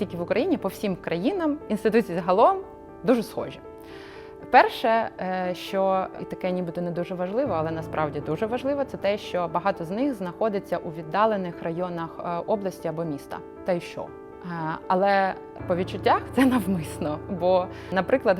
тільки в Україні, по всім країнам інституції загалом дуже схожі. Перше, е, що і таке нібито не дуже важливо, але насправді дуже важливо, це те, що багато з них знаходиться у віддалених районах е, області або міста. Та й що? Але по відчуттях це навмисно. Бо, наприклад,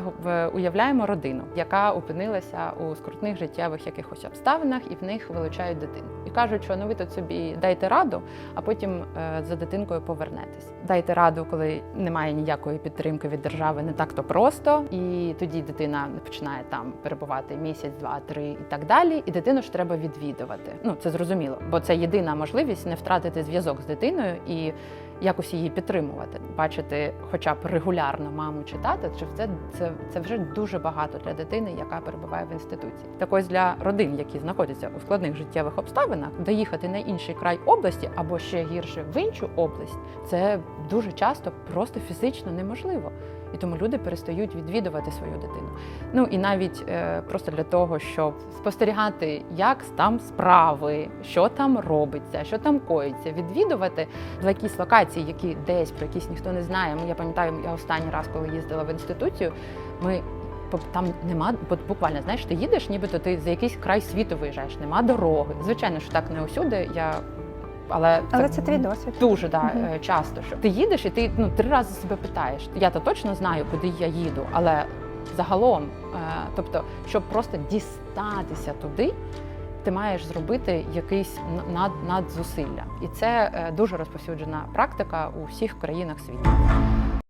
уявляємо родину, яка опинилася у скрутних життєвих якихось обставинах, і в них вилучають дитину. І кажуть, що ну ви тут собі дайте раду, а потім е, за дитинкою повернетесь. Дайте раду, коли немає ніякої підтримки від держави, не так то просто. І тоді дитина починає там перебувати місяць, два, три і так далі. І дитину ж треба відвідувати. Ну це зрозуміло, бо це єдина можливість не втратити зв'язок з дитиною і якось її підтримувати, бачити, хоча б регулярно маму читати, чи це, це, це вже дуже багато для дитини, яка перебуває в інституції. Так ось для родин, які знаходяться у складних життєвих обставинах, доїхати на інший край області або ще гірше в іншу область, це дуже часто просто фізично неможливо. І тому люди перестають відвідувати свою дитину. Ну і навіть е, просто для того, щоб спостерігати, як там справи, що там робиться, що там коїться, відвідувати в якісь локації, які десь про якісь ніхто не знає. Я пам'ятаю, я останній раз, коли їздила в інституцію, ми там нема, буквально знаєш, ти їдеш, нібито ти за якийсь край світу виїжджаєш, нема дороги. Звичайно, що так не усюди. Я але Але це твій досвід. Дуже да, е, часто, що ти їдеш і ти ну три рази себе питаєш. Я то точно знаю, куди я їду, але загалом, е, тобто, щоб просто дістатися туди, ти маєш зробити якийсь над, надзусилля. І це е, дуже розповсюджена практика у всіх країнах світу.